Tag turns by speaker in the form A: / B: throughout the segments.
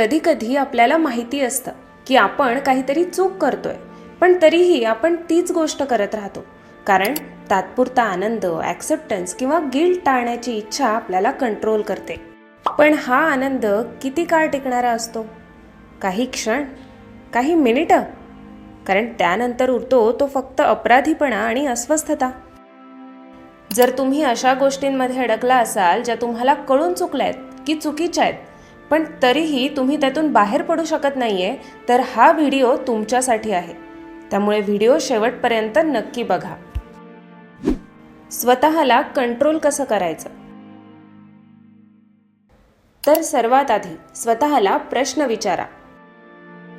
A: कधीकधी आपल्याला माहिती असतं की आपण काहीतरी चूक करतोय पण तरीही आपण तीच गोष्ट करत राहतो. कारण तात्पुरता आनंद ॲक्सेप्टन्स किंवा गिल्ट टाळण्याची इच्छा आपल्याला कंट्रोल करते. पण हा आनंद किती काळ टिकणारा असतो? काही क्षण काही मिनिटं? कारण त्यानंतर उरतो तो फक्त अपराधीपणा आणि अस्वस्थता. जर तुम्ही अशा गोष्टींमध्ये अडकला असाल ज्या तुम्हाला कळून चुकल्या आहेत की चुकीच्या आहेत पण तरीही तुम्ही त्यातून बाहेर पडू शकत नाहीये तर हा व्हिडिओ तुमच्यासाठी आहे. त्यामुळे व्हिडिओ शेवटपर्यंत नक्की बघा. स्वतःला कंट्रोल कसं करायचं? तर सर्वात आधी स्वतःला प्रश्न विचारा.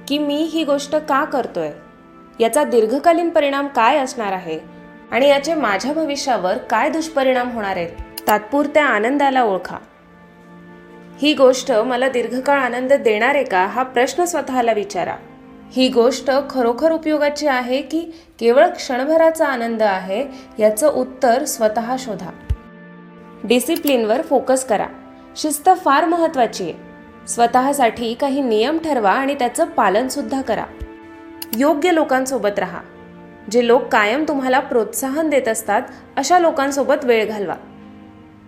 A: की मी ही गोष्ट का करतोय? याचा दीर्घकालीन परिणाम काय असणार आहे? आणि याचे माझ्या भविष्यावर काय दुष्परिणाम होणार आहेत? तात्पुरत्या आनंदाला ओळखा. ही गोष्ट मला दीर्घकाळ आनंद देणार आहे का? हा प्रश्न स्वतःला विचारा. ही गोष्ट खरोखर उपयोगाची आहे की केवळ क्षणभराचा आनंद आहे याचं उत्तर स्वतः शोधा. डिसिप्लिनवर फोकस करा. शिस्त फार महत्वाची आहे. स्वतःसाठी काही नियम ठरवा आणि त्याचं पालनसुद्धा करा. योग्य लोकांसोबत राहा. जे लोक कायम तुम्हाला प्रोत्साहन देत असतात अशा लोकांसोबत वेळ घालवा.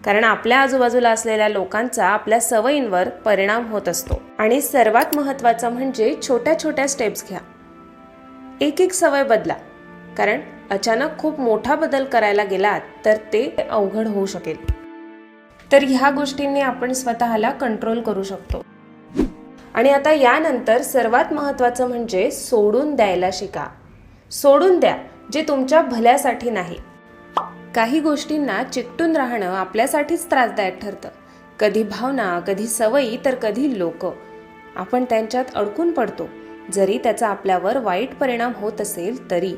A: कारण आपल्या आजूबाजूला असलेल्या लोकांचा आपल्या सवयींवर परिणाम होत असतो. आणि सर्वात महत्त्वाचं म्हणजे छोट्या छोट्या स्टेप्स घ्या. एक एक सवय बदला. कारण अचानक खूप मोठा बदल करायला गेलात तर ते अवघड होऊ शकेल. तर ह्या गोष्टींनी आपण स्वतःला कंट्रोल करू शकतो. आणि आता यानंतर सर्वात महत्त्वाचं म्हणजे सोडून द्यायला शिका. सोडून द्या जे तुमच्या भल्यासाठी नाही. काही गोष्टींना चिकटून राहणं आपल्यासाठीच त्रासदायक ठरतं. कधी भावना कधी सवयी तर कधी लोक. आपण त्यांच्यात अडकून पडतो. जरी त्याचा आपल्यावर वाईट परिणाम होत असेल तरी.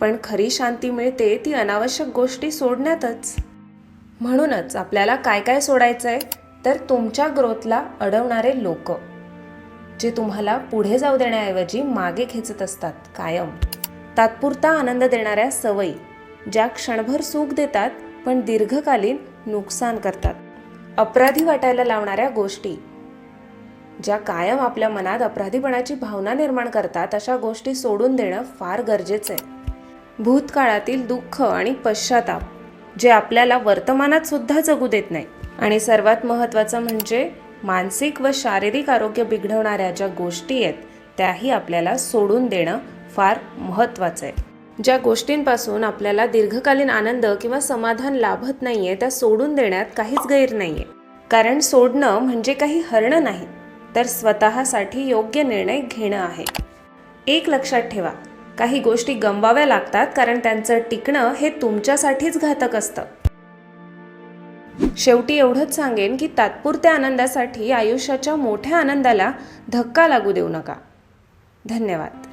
A: पण खरी शांती मिळते ती अनावश्यक गोष्टी सोडण्यातच. म्हणूनच आपल्याला काय काय सोडायचं आहे तर तुमच्या ग्रोथला अडवणारे लोक. जे तुम्हाला पुढे जाऊ देण्याऐवजी मागे खेचत असतात कायम. तात्पुरता आनंद देणाऱ्या सवयी. ज्या क्षणभर सुख देतात पण दीर्घकालीन नुकसान करतात. अपराधी वाटायला लावणाऱ्या गोष्टी. ज्या कायम आपल्या मनात अपराधीपणाची भावना निर्माण करतात अशा गोष्टी सोडून देणं फार गरजेचं आहे. भूतकाळातील दुःख आणि पश्चाताप जे आपल्याला वर्तमानात सुद्धा जगू देत नाही. आणि सर्वात महत्त्वाचं म्हणजे मानसिक व शारीरिक आरोग्य बिघडवणाऱ्या ज्या गोष्टी आहेत त्याही आपल्याला सोडून देणं फार महत्त्वाचं आहे. ज्या गोष्टींपासून आपल्याला दीर्घकालीन आनंद किंवा समाधान लाभत नाही आहे त्या सोडून देण्यात काहीच गैर नाही आहे कारण सोडणं म्हणजे काही हरणं नाही तर स्वतःसाठी योग्य निर्णय घेणं आहे. एक लक्षात ठेवा काही गोष्टी गमवाव्या लागतात कारण त्यांचं टिकणं हे तुमच्यासाठीच घातक असतं. शेवटी एवढंच सांगेन की तात्पुरत्या आनंदासाठी आयुष्याच्या मोठ्या आनंदाला धक्का लागू देऊ नका. धन्यवाद.